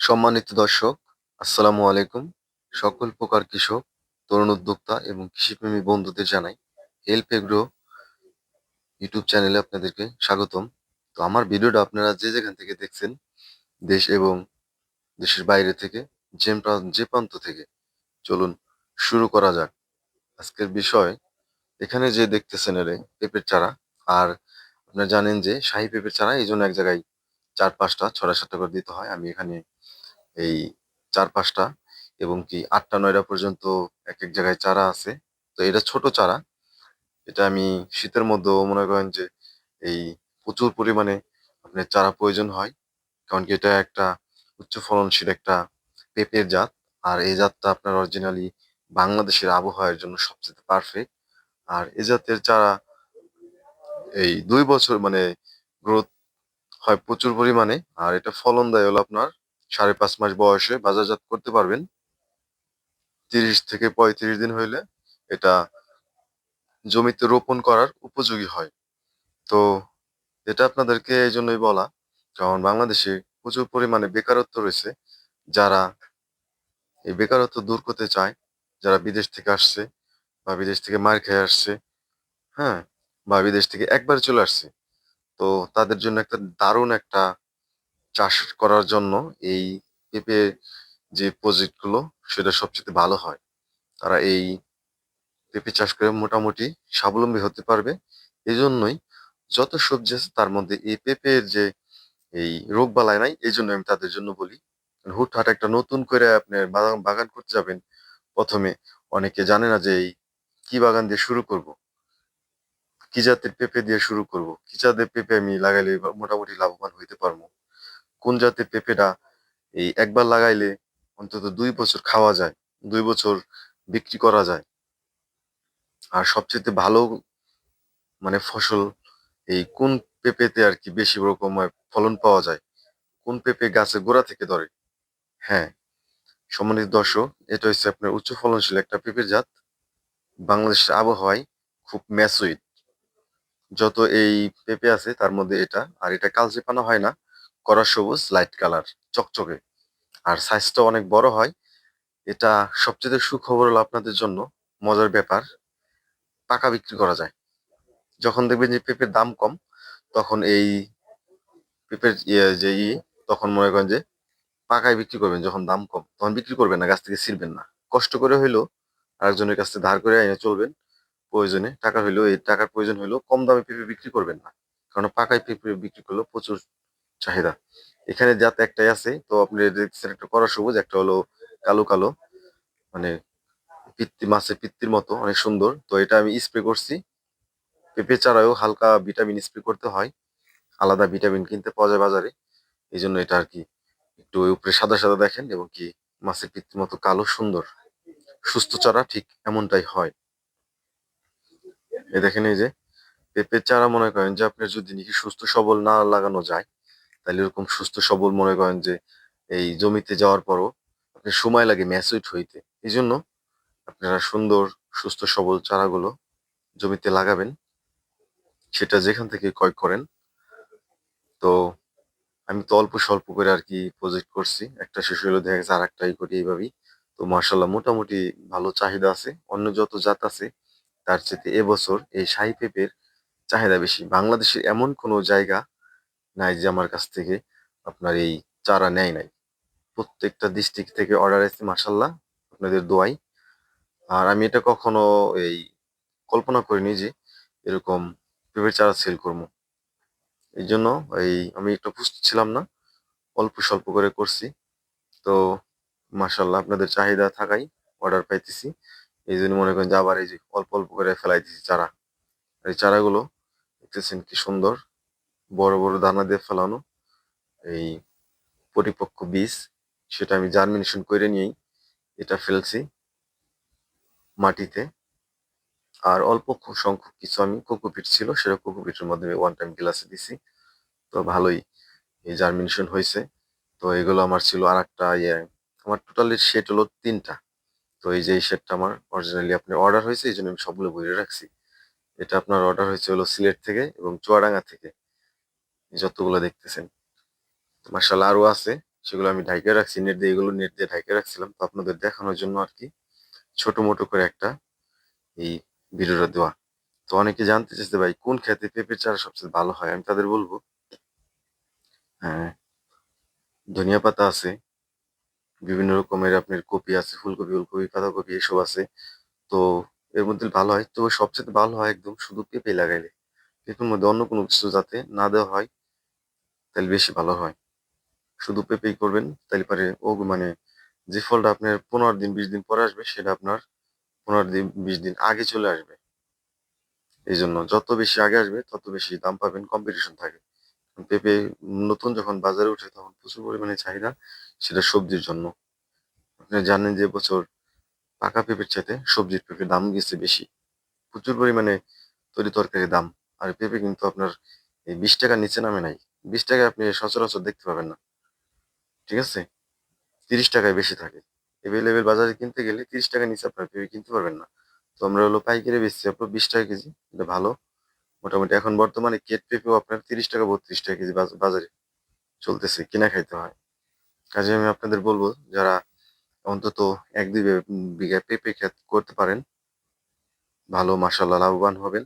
সম্মানিত দর্শক, আসসালামু আলাইকুম। সকল প্রকার কৃষক, তরুণ উদ্যোক্তা এবং কৃষিপ্রেমী বন্ধুদের জানাই হেল্প এগ্রো ইউটিউব চ্যানেলে আপনাদেরকে স্বাগতম। তো আমার ভিডিওটা আপনারা যে যেখান থেকে দেখছেন, দেশ এবং দেশের বাইরে থেকে, যে যে প্রান্ত থেকে, চলুন শুরু করা যাক। আজকের বিষয়, এখানে যে দেখতেছেন এরে পেঁপের চারা, আর আপনারা জানেন যে শাহী পেঁপের চারা, এই জন্য এক জায়গায় চার পাঁচটা ছড়া সাতটা করে দিতে হয়। আমি এখানে এই চার পাঁচটা এবং কি আটটা, নয়টা পর্যন্ত এক এক জায়গায় চারা আছে। তো এটা ছোট চারা। এটা আমি শীতের মধ্যেও মনে করেন যে এই প্রচুর পরিমাণে আপনার চারা প্রয়োজন হয়। কারণ কি এটা একটা উচ্চ ফলনশীল একটা পেঁপের জাত। আর এই জাতটা আপনার অরিজিনালি বাংলাদেশের আবহাওয়ার জন্য সবচেয়ে পারফেক্ট আর এ জাতের চারা এই দুই বছর মানে গ্রোথ হয় প্রচুর পরিমাণে। আর এটা ফলন দেয় হলো আপনার সাড়ে পাঁচ মাস বয়সে বাজারজাত করতে পারবেন। তিরিশ থেকে পঁয়ত্রিশ দিন হইলে এটা জমিতে রোপণ করার উপযোগী হয়। তো এটা আপনাদেরকে এই জন্যই বলা, কারণ বাংলাদেশে প্রচুর পরিমাণে বেকারত্ব রয়েছে। যারা এই বেকারত্ব দূর করতে চায়, যারা বিদেশ থেকে আসছে বা বিদেশ থেকে মার খেয়ে আসছে হ্যাঁ বা বিদেশ থেকে একবার চলে আসছে, তো তাদের জন্য একটা দারুণ একটা চাষ করার জন্য এই পেঁপে যে প্রজেক্টগুলো সেটা সবচেয়ে ভালো হয়। তারা এই পেঁপে চাষ করে মোটামুটি স্বাবলম্বী হতে পারবে। এই জন্যই যত সবজি আছে, তার মধ্যে এই পেঁপের যে এই রোগ বালাই নাই এই জন্য আমি তাদের জন্য বলি, হুটহাট একটা নতুন করে আপনি বাগান করতে যাবেন। প্রথমে অনেকে জানে না যে এই কি বাগান দিয়ে শুরু করব? কি জাতের পেঁপে দিয়ে শুরু করব? কি জাতের পেঁপে আমি লাগাইলে মোটামুটি লাভবান হইতে পারব? কোন জাতের পেঁপেটা এই একবার লাগাইলে অন্তত দুই বছর খাওয়া যায়, দুই বছর বিক্রি করা যায়। আর সবচেয়ে ভালো মানে ফসল এই কোন পেঁপেতে আর কি বেশি রকম ফলন পাওয়া যায়? কোন পেঁপে গাছে গোড়া থেকে ধরে? হ্যাঁ সম্মানিত দর্শক, এটা হচ্ছে আপনার উচ্চ ফলনশীল একটা পেঁপের জাত। বাংলাদেশের আবহাওয়ায় খুব ম্যাসুইড যত এই পেঁপে আছে তার মধ্যে এটা, আর এটা কালচে পানা হয় না। কড়া সবুজ লাইট কালার চকচকে। আর সাইজটা অনেক বড় হয়। এটা সবচেয়ে সুখবর হলো আপনাদের জন্য, মজার ব্যাপার পাকা বিক্রি করা যায়। যখন দেখবেন যে পেঁপের দাম কম, তখন এই পেঁপের ইয়ে যে ই, তখন মনে করেন যে পাকায় বিক্রি করবেন যখন দাম কম, তখন বিক্রি করবেন না, গাছ থেকে ছিঁড়বেন না। কষ্ট করে হইলেও আরেকজনের কাছ থেকে ধার করে এনে চলবেন, প্রয়োজনে টাকা হইলেও, এই টাকার প্রয়োজন হইলেও কম দামে পেঁপে বিক্রি করবেন না। কারণ পাকায় পেঁপে বিক্রি করলেও প্রচুর চাহিদা। এখানে জাত একটাই আছে, তো আপনি দেখছেন একটা কড়া সবুজ, একটা হলো কালো কালো মানে পিত্তি, মাছের পিত্তির মতো, অনেক সুন্দর। তো এটা আমি স্প্রে করছি। পেঁপে চারায়ও হালকা ভিটামিন স্প্রে করতে হয়। আলাদা ভিটামিন কিনতে পাওয়া যায় বাজারে। এই জন্য এটা আর কি একটু উপরে সাদা সাদা দেখেন এবং কি মাছের পিত্তির মতো কালো, সুন্দর। সুস্থ চারা ঠিক এমনটাই হয়। এ দেখেন এই যে পেঁপের চারা মনে করেন যে আপনার যদি নাকি সুস্থ, সবল না লাগানো যায় তাহলে এরকম সুস্থ সবল মনে করেন যে এই জমিতে যাওয়ার পরও আপনার সময় লাগে ম্যাচুইট হইতে। এই জন্য আপনারা সুন্দর, সুস্থ, সবল চারাগুলো জমিতে লাগাবেন। সেটা যেখান থেকে ক্রয় করেন। তো আমি তো অল্প স্বল্প করে আর কি প্রজেক্ট করছি। একটা শেষ হলো দেখা গেছে আর একটাই করি এইভাবেই। তো মার্শাল্লাহ মোটামুটি ভালো চাহিদা আছে। অন্য যত জাত আছে, তার চেয়ে এবছর এই শাহী পেঁপের চাহিদা বেশি। বাংলাদেশের এমন কোনো জায়গা নাই যে আমার কাছ থেকে আপনার এই চারা নেয় নাই। প্রত্যেকটা ডিস্ট্রিক্ট থেকে অর্ডার আসছে মার্শাল্লাহ আপনাদের দোয়াই। আর আমি এটা কখনো এই কল্পনা করিনি যে এরকম পেঁপের চারা সেল করব। এই জন্য এই আমি একটু প্রস্তুত ছিলাম না, অল্প স্বল্প করে করছি। তো মার্শাল্লাহ আপনাদের চাহিদা থাকাই অর্ডার পাইতেছি। এই জন্য মনে করেন যে আবার এই যে অল্প অল্প করে ফেলাই দিছি চারা এই চারাগুলো দেখতেছেন কি সুন্দর। বড় বড় দানা দিয়ে ফেলানো, এই পরিপক্ক বীজ, সেটা আমি জার্মিনেশন করে নিয়েই এটা ফেলছি মাটিতে। আর অল্প সংখ্যক কিছু আমি কোকোপিট ছিল, সেটা কোকোপিটের মাধ্যমে ওয়ান টাইম গ্লাসে দিছি। তো ভালোই এই জার্মিনেশন হয়েছে। তো এগুলো আমার ছিল আর একটা ইয়ে আমার টোটালি সেট হলো তিনটা। তো এই যে এই সেটটা আমার অরিজিনালি আপনার অর্ডার হয়েছে, এই জন্য আমি সবগুলো বইয়ে রাখছি। এটা আপনার অর্ডার হয়েছে হলো সিলেট থেকে এবং চুয়াডাঙ্গা থেকে। যতগুলো দেখতেছেন। মার্শাল আরও আছে, সেগুলো আমি ঢাইকা রাখছি, নেট দিয়ে, এগুলো নেট দিয়ে ঢাইকা রাখছিলাম। তো আপনাদের দেখানোর জন্য আর কি ছোট মোটো করে একটা এই ভিডিওটা দেওয়া। তো অনেকে জানতে চাইছে ভাই, কোন খেতে পেঁপের চারা সবচেয়ে ভালো হয়? আমি তাদের বলব হ্যাঁ ধনিয়া পাতা আছে, বিভিন্ন রকমের আপনার কপি আছে, ফুলকপি ফুলকপি বাঁধাকপি, এসব আছে। তো এর মধ্যে ভালো হয় তো সবচেয়ে ভালো হয় একদম শুধু পেঁপে লাগাইলে। পেঁপের মধ্যে অন্য কোনো কিছু যাতে না দেওয়া হয় তাহলে বেশি ভালো হয়। শুধু পেঁপেই করবেন, তাহলে পরে ও মানে যে ফলটা আপনার পনেরো দিন, বিশ দিন পরে আসবে, সেটা আপনার পনেরো দিন, বিশ দিন আগে চলে আসবে। এই জন্য যত বেশি আগে আসবে, তত বেশি দাম পাবেন কম্পিটিশন থাকে। পেঁপে নতুন যখন বাজারে ওঠে তখন প্রচুর পরিমাণে চাহিদা, সেটা সবজির জন্য। আপনি জানেন যে বছর পাকা পেঁপের চাইতে সবজির পেঁপের দাম গেছে বেশি। প্রচুর পরিমাণে তরি তরকারির দাম। আর পেঁপে কিন্তু আপনার এই বিশ টাকার নিচে নামে নাই। বিশ টাকায় আপনি সচরাচর দেখতে পাবেন না। ঠিক আছে? তিরিশ টাকায় বেশি থাকে। এভেলেবেল বাজারে কিনতে গেলে তিরিশ টাকার নিচে আপনার পেঁপে কিনতে পারবেন না। তো আমরা হলো পাইকারি বেচছি, আপনার বিশ টাকা কেজি। এটা ভালো। মোটামুটি এখন বর্তমানে কেট পেঁপেও আপনার তিরিশ টাকা, বত্রিশ টাকা কেজি বাজারে চলতেছে, কিনা খাইতে হয়। কাজে আমি আপনাদের বলব, যারা অন্তত এক দুই বিঘা পেঁপে খেত করতে পারেন, ভালো মাসাল্লাহ লাভবান হবেন।